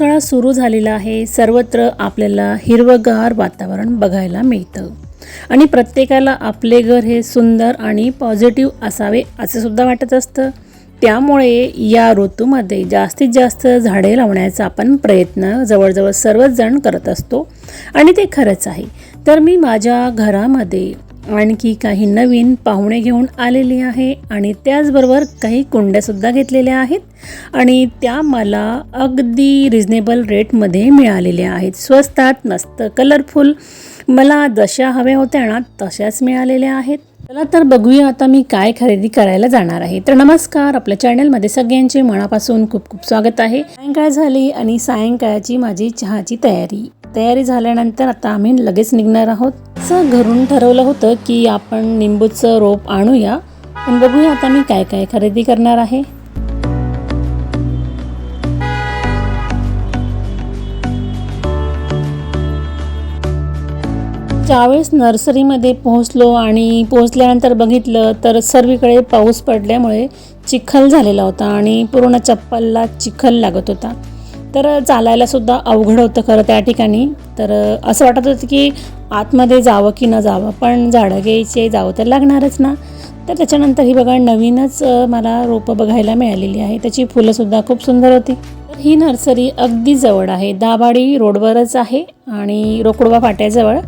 पावसाळा सुरू झालेला आहे. सर्वत्र आपल्याला हिरवगार वातावरण बघायला मिळतं. आणि प्रत्येकाला आपले घर हे सुंदर आणि पॉझिटिव्ह असावे असे सुद्धा वाटत असतं. त्यामुळे या ऋतूमध्ये जास्तीत जास्त झाडे लावण्याचा आपण प्रयत्न जवळजवळ सर्वच जण करत असतो. आणि ते खरंच आहे. तर मी माझ्या घरामध्ये आणखी काही नवीन पाहुणे घेऊन आलेली आहे आणि त्याचबरोबर काही कुंड्यासुद्धा घेतलेल्या आहेत आणि त्या मला अगदी रिजनेबल रेटमध्ये मिळालेल्या आहेत. स्वस्तात मस्त कलरफुल मला जशा हव्या होत्या ना तशाच मिळालेल्या आहेत. चला तर बघूया आता मी काय खरेदी करायला जाणार आहे. तर नमस्कार आपल्या चॅनलमध्ये सगळ्यांचे मनापासून खूप खूप स्वागत आहे. सायंकाळ झाली आणि सायंकाळची माझी चहाची तयारी. तयारी झाल्यानंतर आता आम्ही लगेच निघणार आहोत. असं घरून ठरवलं होतं की आपण निंबूचं रोप आणूया. पण बघूया आता मी काय काय खरेदी करणार आहे. ज्यावेळेस नर्सरीमध्ये पोहोचलो आणि पोहोचल्यानंतर बघितलं तर सर्वीकडे पाऊस पडल्यामुळे चिखल झालेला होता आणि पूर्ण चप्पलला चिखल लागत होता. तर चालायलासुद्धा अवघड होतं खरं त्या ठिकाणी. तर असं वाटत होतं की आतमध्ये जावं की न जावं पण झाडं घ्यायचे जावं तर लागणारच ना. तर त्याच्यानंतर ही बघा नवीनच मला रोपं बघायला मिळालेली आहे. त्याची फुलंसुद्धा खूप सुंदर होती. तर ही नर्सरी अगदी जवळ आहे. दाभाडी रोडवरच आहे आणि रोकडोबा फाट्याजवळ.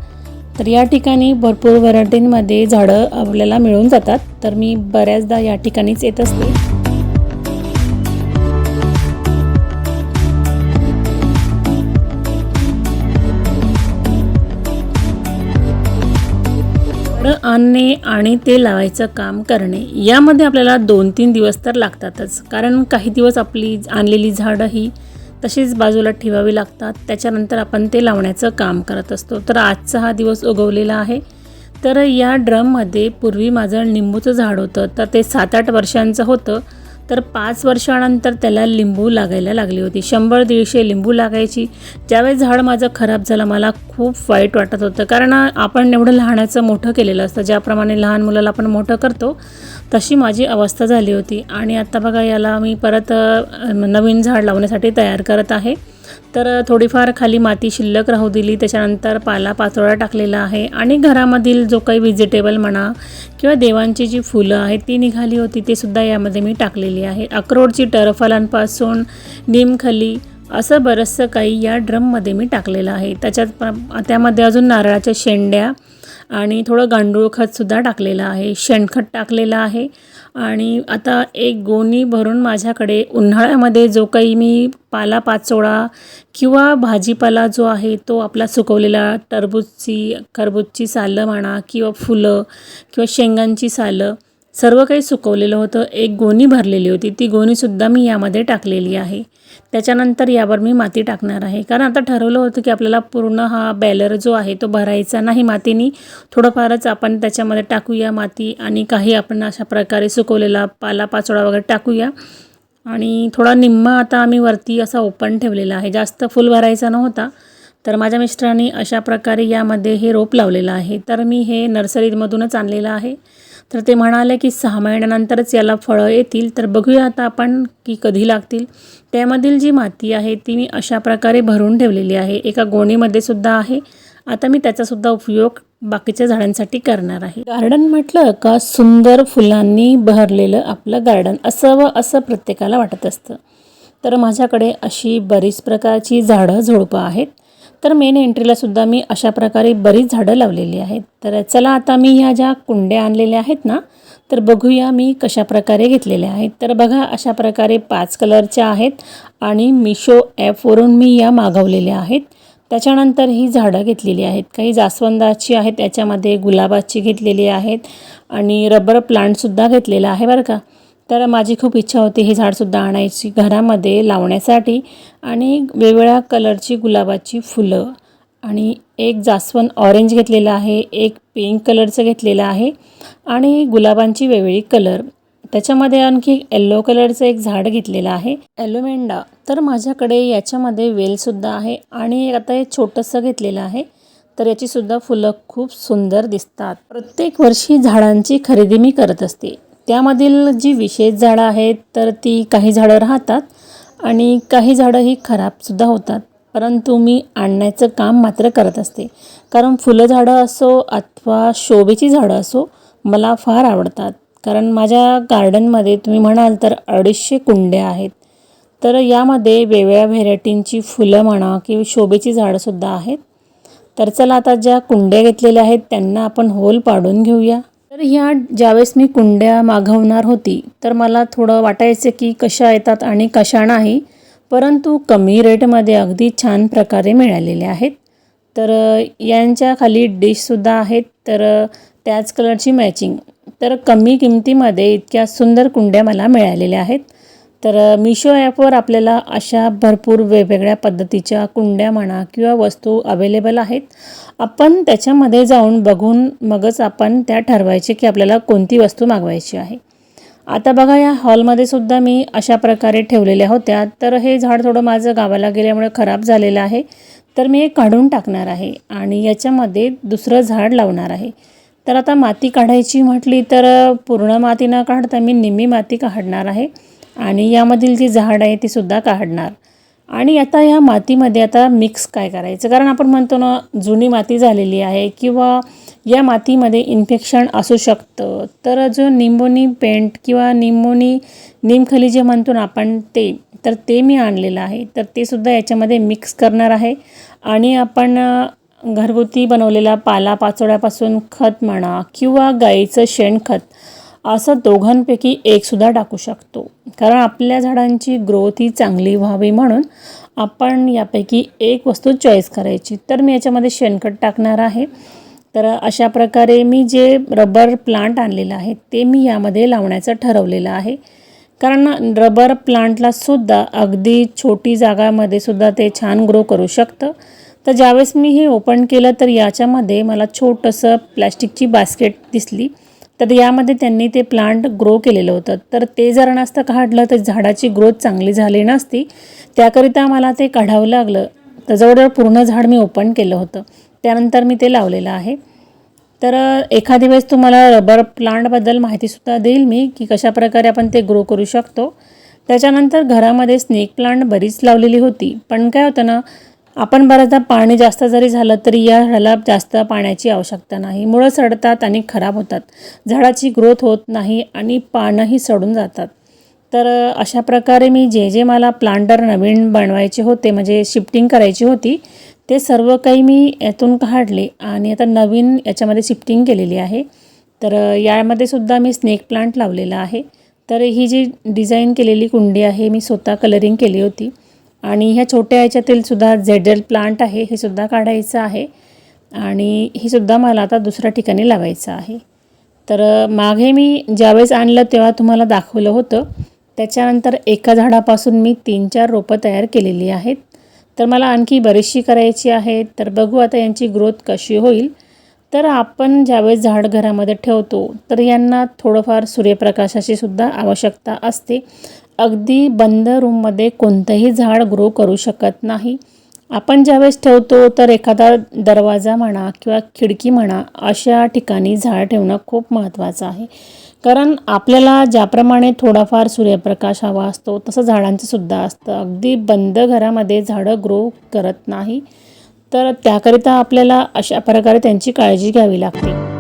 तर या ठिकाणी भरपूर व्हरायटींमध्ये झाडं आपल्याला मिळून जातात. तर मी बऱ्याचदा या ठिकाणीच येत असते. आणणे आणि ते लावायचं काम करणे. यामध्ये आपल्याला दोन तीन दिवस तर लागतातच. कारण काही दिवस आपली आणलेली झाडं ही तशीच बाजूला ठेवावी लागतात. त्याच्यानंतर आपण ते लावण्याचं काम करत असतो. तर आजचा हा दिवस उगवलेला आहे. तर या ड्रममध्ये पूर्वी माझं लिंबूचं झाड होतं. तर ते सात आठ वर्षांचं होतं. तर पाच वर्षानंतर त्याला लिंबू लागायला लागली होती. शंभर दीडशे लिंबू लागायची. ज्यावेळेस झाड माझं खराब झालं मला खूप वाईट वाटत होतं. कारण आपण एवढं लहानाचं मोठं केलेलं असतं. ज्याप्रमाणे लहान मुलाला आपण मोठं करतो तशी माझी अवस्था झाली होती. आणि आत्ता बघा याला मी परत नवीन झाड लावण्यासाठी तयार करत आहे. तर थोडीफार खाली माती शिल्लक राहू दिली. त्याच्यानंतर पाला पाचोळा टाकलेला आहे. आणि घरामधील जो काही व्हेजिटेबल म्हणा किंवा देवांची जी फुलं आहेत ती निघाली होती. ती सुद्धा यामध्ये मी टाकलेली आहे. अक्रोडची टरफलांपासून निमखली असं बरंचसं काही या ड्रममध्ये मी टाकलेलं आहे. त्याच्यात त्यामध्ये अजून नारळाच्या शेंड्या आणि थोडं गांडूळ खतसुद्धा टाकलेलं आहे. शेणखत टाकलेलं आहे. आणि आता एक गोणी भरून माझ्याकडे उन्हाळ्यामध्ये जो काही मी पाला पाचोळा किंवा भाजीपाला जो आहे तो आपला सुकवलेला टरबूजची खरबूजची सालं म्हणा किंवा फुलं किंवा शेंगांची सालं सर्व काही सुकवलेलं होतं. एक गोणी भरलेली होती. ती गोणीसुद्धा मी यामध्ये टाकलेली आहे. त्याच्यानंतर यावर मी माती टाकणार आहे. कारण आता ठरवलं होतं की आपल्याला पूर्ण हा बॅलर जो आहे तो भरायचा नाही मातीनी. थोडंफारच आपण त्याच्यामध्ये टाकूया माती आणि काही आपण अशा प्रकारे सुकवलेला पालापाचोळा वगैरे टाकूया. आणि थोडा निम्मा आता आम्ही वरती असा ओपन ठेवलेला आहे. जास्त फुल भरायचा नव्हता. तर माझ्या मिस्टरांनी अशा प्रकारे यामध्ये हे रोप लावलेलं आहे. तर मी हे नर्सरीमधूनच आणलेलं आहे. तर ते म्हणाले की सहा महिन्यानंतरच याला फळं येतील. तर बघूया आता आपण की कधी लागतील. त्यामधील जी माती आहे ती मी अशा प्रकारे भरून ठेवलेली आहे. एका गोणीमध्ये सुद्धा आहे. आता मी त्याचासुद्धा उपयोग बाकीच्या झाडांसाठी करणार आहे. गार्डन म्हटलं का सुंदर फुलांनी बहरलेलं आपलं गार्डन. असावं असं प्रत्येकाला वाटत असतं. तर माझ्याकडे अशी बरीच प्रकारची झाडं झुडपं आहेत. तर मेन एंट्रीला सुद्धा मी अशा प्रकारे बरीच झाडं लावलेली आहेत. तर चला आता मी ह्या ज्या कुंड्या आणलेल्या आहेत ना तर बघूया मी कशा प्रकारे घेतलेल्या आहेत. तर बघा अशा प्रकारे पाच कलरच्या आहेत आणि मिशो ॲपवरून मी या मागवलेल्या आहेत. त्याच्यानंतर ही झाडं घेतलेली आहेत. काही जास्वंदाची आहेत त्याच्यामध्ये गुलाबाची घेतलेली आहेत आणि रबर प्लांटसुद्धा घेतलेला आहे बरं का. तर माझी खूप इच्छा होती हे झाडसुद्धा आणायची घरामध्ये लावण्यासाठी. आणि वेगवेगळ्या कलरची गुलाबाची फुलं आणि एक जास्वंद ऑरेंज घेतलेलं आहे एक पिंक कलरचं घेतलेलं आहे आणि गुलाबांची वेगवेगळी कलर. त्याच्यामध्ये आणखी येल्लो कलरचं एक झाड घेतलेलं आहे ॲलोमेंडा तर माझ्याकडे याच्यामध्ये वेलसुद्धा आहे आणि आता हे छोटंसं घेतलेलं आहे. तर याचीसुद्धा फुलं खूप सुंदर दिसतात. प्रत्येक वर्षी झाडांची खरेदी मी करत असते. त्यामधील जी विशेष झाडं आहेत तर ती काही झाडं राहतात आणि काही झाडं ही खराबसुद्धा होतात. परंतु मी आणण्याचं काम मात्र करत असते. कारण फुलं झाडं असो अथवा शोभेची झाडं असो मला फार आवडतात. कारण माझ्या गार्डनमध्ये तुम्ही म्हणाल तर अडीचशे कुंड्या आहेत. तर यामध्ये वेगवेगळ्या व्हेरायटींची फुलं म्हणा किंवा शोभेची झाडंसुद्धा आहेत. तर चला आता ज्या कुंड्या घेतलेल्या आहेत त्यांना आपण होल पाडून घेऊया. तर ह्या ज्यावेळेस मी कुंड्या मागवणार होती तर मला थोडं वाटायचं की कशा येतात आणि कशा नाही परंतु कमी रेटमध्ये अगदी छान प्रकारे मिळालेल्या आहेत. तर यांच्या खाली डिशसुद्धा आहेत. तर त्याच कलरची मॅचिंग. तर कमी किमतीमध्ये इतक्या सुंदर कुंड्या मला मिळालेल्या आहेत. तर मिशो ॲपवर आपल्याला अशा भरपूर वेगवेगळ्या पद्धतीच्या कुंड्या म्हणा किंवा वस्तू अवेलेबल आहेत. आपण त्याच्यामध्ये जाऊन बघून मगच आपण त्या ठरवायचे की आपल्याला कोणती वस्तू मागवायची आहे. आता बघा या हॉलमध्ये सुद्धा मी अशा प्रकारे ठेवलेल्या होत्या. तर हे झाड थोडं माझं गावाला गेल्यामुळे खराब झालेलं आहे. तर मी हे काढून टाकणार आहे आणि याच्यामध्ये दुसरं झाड लावणार आहे. तर आता माती काढायची म्हटली तर पूर्ण माती न काढता मी निम्मी माती काढणार आहे. आणि यामधील जी झाड आहे ती सुद्धा काढणार. आणि आता ह्या मातीमध्ये आता मिक्स काय करायचं? कारण आपण म्हणतो ना जुनी माती झालेली आहे किंवा या मातीमध्ये इन्फेक्शन असू शकतं. तर जो निंबोनी पेंट किंवा निंबोनी निमखली जे म्हणतो ना आपण ते तर ते मी आणलेलं आहे. तर ते सुद्धा याच्यामध्ये मिक्स करणार आहे. आणि आपण घरगुती बनवलेला पाला पाचोळ्यापासून खत म्हणा किंवा गाईचं शेणखत असं दोघांपैकी एकसुद्धा टाकू शकतो. कारण आपल्या झाडांची ग्रोथ ही चांगली व्हावी म्हणून आपण यापैकी एक वस्तू चॉईस करायची. तर मी याच्यामध्ये शेणखत टाकणार आहे. तर अशा प्रकारे मी जे रबर प्लांट आणलेलं आहे ते मी यामध्ये लावण्याचं ठरवलेलं आहे. कारण रबर प्लांटला सुद्धा अगदी छोटी जागामध्ये सुद्धा ते छान ग्रो करू शकतं. तर ज्यावेळेस मी हे ओपन केलं तर याच्यामध्ये मला छोटंसं प्लॅस्टिकची बास्केट दिसली. तर यामध्ये त्यांनी ते प्लांट ग्रो केलेलं होतं. तर ते जर नसतं काढलं तर झाडाची ग्रोथ चांगली झाली नसती. त्याकरिता मला ते काढावं लागलं. तर जवळजवळ पूर्ण झाड मी ओपन केलं होतं. त्यानंतर मी ते लावलेलं आहे. तर एखादी वेळेस तुम्हाला रबर प्लांटबद्दल माहितीसुद्धा देईल मी की कशाप्रकारे आपण ते ग्रो करू शकतो. त्याच्यानंतर घरामध्ये स्नेक प्लांट बरीच लावलेली होती. पण काय होतं ना आपण बऱ्याचदा पाणी जास्त जरी झालं तरी या झाडाला जास्त पाण्याची आवश्यकता नाही. मुळं सडतात आणि खराब होतात. झाडाची ग्रोथ होत नाही आणि पानंही सडून जातात. तर अशा प्रकारे मी जे जे मला प्लांटर नवीन बनवायचे होते म्हणजे शिफ्टिंग करायची होती ते सर्व काही मी यातून काढले आणि आता नवीन याच्यामध्ये शिफ्टिंग केलेली आहे. तर यामध्ये सुद्धा मी स्नेक प्लांट लावलेला आहे. तर ही जी डिझाईन केलेली कुंडी आहे मी स्वतः कलरिंग केली होती. आणि ह्या छोट्या याच्यातील सुद्धा झेडल प्लांट आहे हे सुद्धा काढायचं आहे. आणि हे सुद्धा मला आता दुसऱ्या ठिकाणी लावायचं आहे. तर मागे मी ज्यावेळेस आणलं तेव्हा तुम्हाला दाखवलं होतं. त्याच्यानंतर एका झाडापासून मी तीन चार रोपं तयार केलेली आहेत. तर मला आणखी बरीचशी करायची आहेत तर बघू आता यांची ग्रोथ कशी होईल. तर आपण ज्यावेळेस झाड घरामध्ये ठेवतो तर यांना थोडंफार सूर्यप्रकाशाची सुद्धा आवश्यकता असते. अगदी बंद रूममध्ये कोणतंही झाड ग्रो करू शकत नाही. आपण ज्यावेळेस ठेवतो तर एखादा दरवाजा म्हणा किंवा खिडकी म्हणा अशा ठिकाणी झाड ठेवणं खूप महत्त्वाचं आहे. कारण आपल्याला ज्याप्रमाणे थोडाफार सूर्यप्रकाश हवा असतो तसं झाडांचं सुद्धा असतं. अगदी बंद घरामध्ये झाडं ग्रो करत नाही तर त्याकरिता आपल्याला अशा प्रकारे त्यांची काळजी घ्यावी लागते.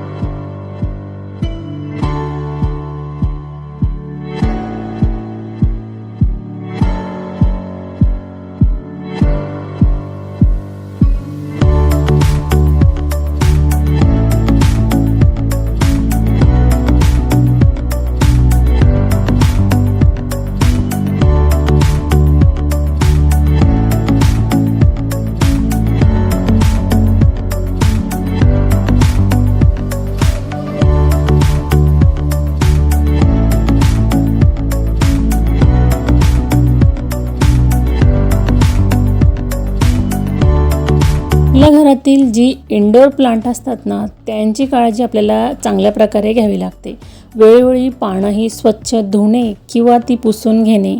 घरातील जी इंडोर प्लांट असतात ना त्यांची काळजी आपल्याला चांगल्या प्रकारे घ्यावी लागते. वेळोवेळी पानं ही स्वच्छ धुणे किंवा ती पुसून घेणे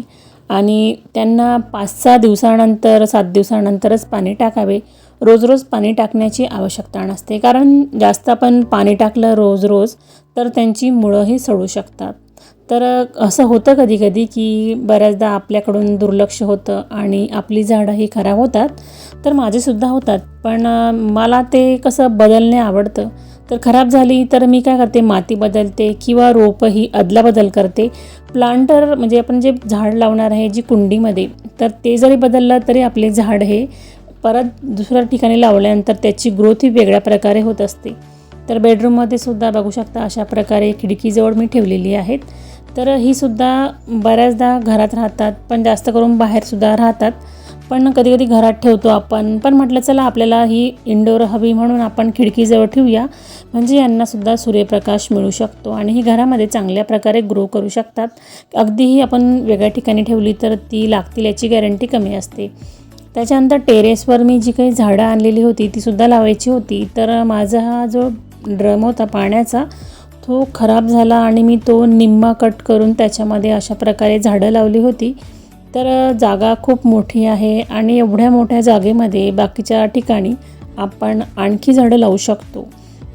आणि त्यांना पाच सहा दिवसानंतर सात दिवसानंतरच पाणी टाकावे. रोज रोज पाणी टाकण्याची आवश्यकता नसते. कारण जास्त आपण पाणी टाकलं रोज रोज तर त्यांची मुळंही सडू शकतात. तर असं होतं कधी कधी की बऱ्याचदा आपल्याकडून दुर्लक्ष होतं आणि आपली झाडं ही खराब होतात तर माझेसुद्धा होतात. पण मला ते कसं बदलणे आवडतं. तर खराब झाली तर मी काय करते? माती बदलते किंवा रोपं ही अदलाबदल करते. प्लांटर म्हणजे आपण जे झाड लावणार आहे जी कुंडीमध्ये तर ते जरी बदललं तरी आपले झाड हे परत दुसऱ्या ठिकाणी लावल्यानंतर त्याची ग्रोथ ही वेगळ्या प्रकारे होत असते. तर बेडरूममध्ये सुद्धा बघू शकता अशा प्रकारे खिडकीजवळ मी ठेवलेली आहेत. तर ही सुद्धा बऱ्याचदा घरात राहतात पण जास्त करून बाहेरसुद्धा राहतात. पण कधी कधी घरात ठेवतो आपण. पण म्हटलं चला आपल्याला ही इंडोर हवी म्हणून आपण खिडकीजवळ ठेवूया. म्हणजे यांनासुद्धा सूर्यप्रकाश मिळू शकतो आणि ही घरामध्ये चांगल्या प्रकारे ग्रो करू शकतात. अगदीही आपण वेगळ्या ठिकाणी ठेवली तर ती लागतील याची गॅरंटी कमी असते. त्याच्यानंतर टेरेसवर मी जी काही झाडं आणलेली होती तीसुद्धा लावायची होती. तर माझा हा जो ड्रम होता पाण्याचा तो खराब झाला आणि मी तो निम्मा कट करून त्याच्यामध्ये अशा प्रकारे झाडं लावली होती. तर जागा खूप मोठी आहे आणि एवढ्या मोठ्या जागेमध्ये बाकीच्या ठिकाणी आपण आणखी झाडं लावू शकतो.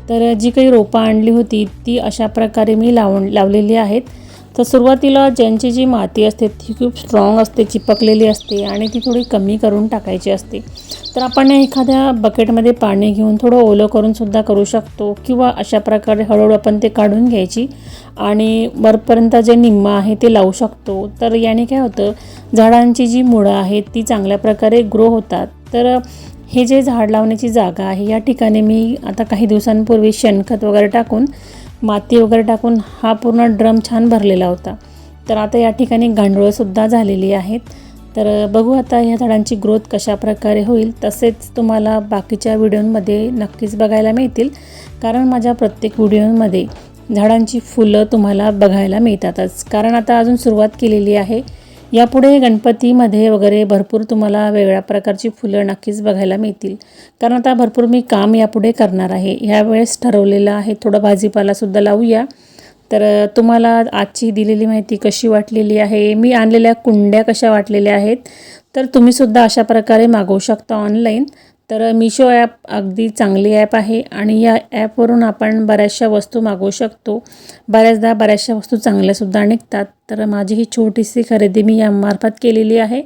तर जी काही रोपं आणली होती ती अशा प्रकारे मी लावून लावलेली आहेत. तर सुरुवातीला ज्यांची जी माती असते ती खूप स्ट्रॉंग असते चिपकलेली असते आणि ती थोडी कमी करून टाकायची असते. तर आपण एखाद्या बकेटमध्ये पाणी घेऊन थोडं ओलं करूनसुद्धा करू शकतो किंवा अशा प्रकारे हळूहळू आपण ते काढून घ्यायची आणि वरपर्यंत जे निम्म आहे ते लावू शकतो. तर याने काय होतं झाडांची जी मुळं आहेत ती चांगल्या प्रकारे ग्रो होतात. तर हे जे झाड लावण्याची जागा आहे या ठिकाणी मी आता काही दिवसांपूर्वी शेणखत वगैरे टाकून माती वगैरे टाकून हा पूर्ण ड्रम छान भरलेला होता. तर आता या ठिकाणी गांडूळंसुद्धा झालेली आहेत. तर बघू आता ह्या झाडांची ग्रोथ कशा प्रकारे होईल. तसेच तुम्हाला बाकीच्या व्हिडिओमध्ये नक्कीच बघायला मिळतील. कारण माझ्या प्रत्येक व्हिडिओमध्ये झाडांची फुलं तुम्हाला बघायला मिळतातच. कारण आता अजून सुरुवात केलेली आहे. यापुढे गणपतीमध्ये वगैरे भरपूर तुम्हाला वेगळ्या प्रकारची फुलं नक्कीच बघायला मिळतील. कारण आता भरपूर मी काम यापुढे करणार आहे. ह्यावेळेस ठरवलेलं आहे थोडं भाजीपालासुद्धा लावूया. तर तुम्हाला आजची दिलेली माहिती कशी वाटलेली आहे? मी आणलेल्या कुंड्या कशा वाटलेल्या आहेत? तर तुम्हीसुद्धा अशा प्रकारे मागवू शकता ऑनलाईन तर मिशो ॲप अगदी चांगली ॲप आहे आणि या ॲपवरून आपण बऱ्याचशा वस्तू मागवू शकतो. बऱ्याचदा बऱ्याचशा वस्तू चांगल्यासुद्धा निघतात. तर माझी ही छोटीशी खरेदी मी यामार्फत केलेली आहे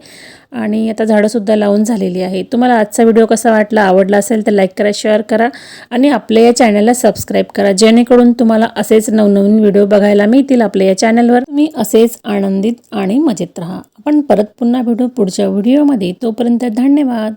आणि आता झाडंसुद्धा लावून झालेली आहे. तुम्हाला आजचा व्हिडिओ कसा वाटला आवडला असेल तर लाईक करा शेअर करा आणि आपल्या या चॅनलला सबस्क्राईब करा. जेणेकरून तुम्हाला असेच नवनवीन व्हिडिओ बघायला मिळतील आपल्या या चॅनलवर तुम्ही असेच आनंदित आणि मजेत राहा. आपण परत पुन्हा भेटू पुढच्या व्हिडिओमध्ये तोपर्यंत धन्यवाद.